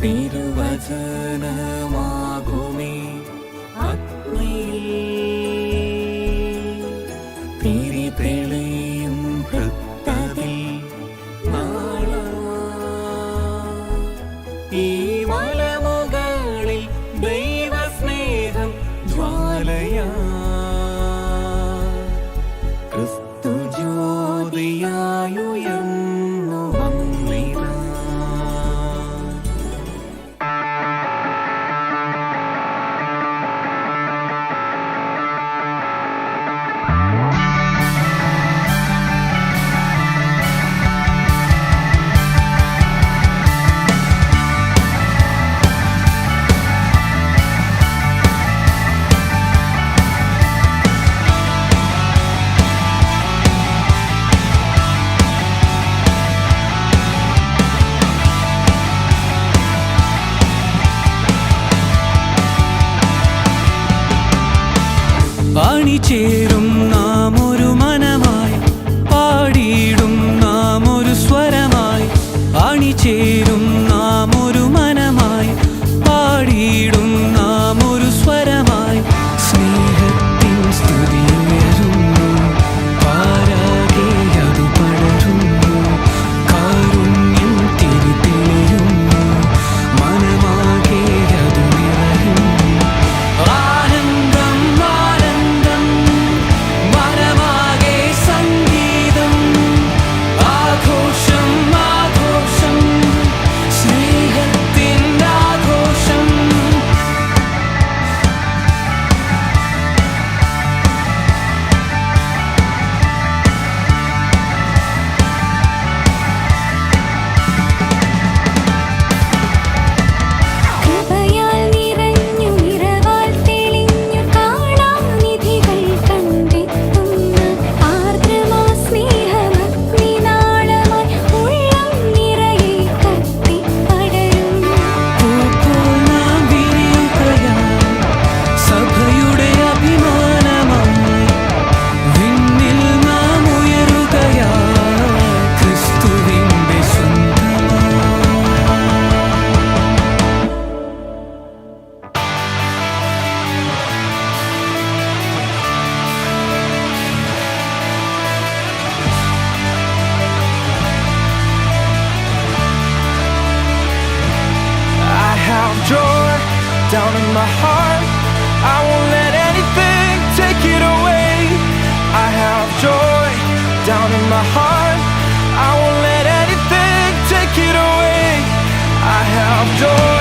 ദഹനമാകുമേ അഗ്നിയിൽ തിരിതെളിയും വൃത്തതിൽ നാളാ. ഈ മലമുകളിൽ ദൈവസ്നേഹം ജ്വാലയാ. te down in my heart. I won't let anything take it away. I have joy down in my heart. I won't let anything take it away. I have joy.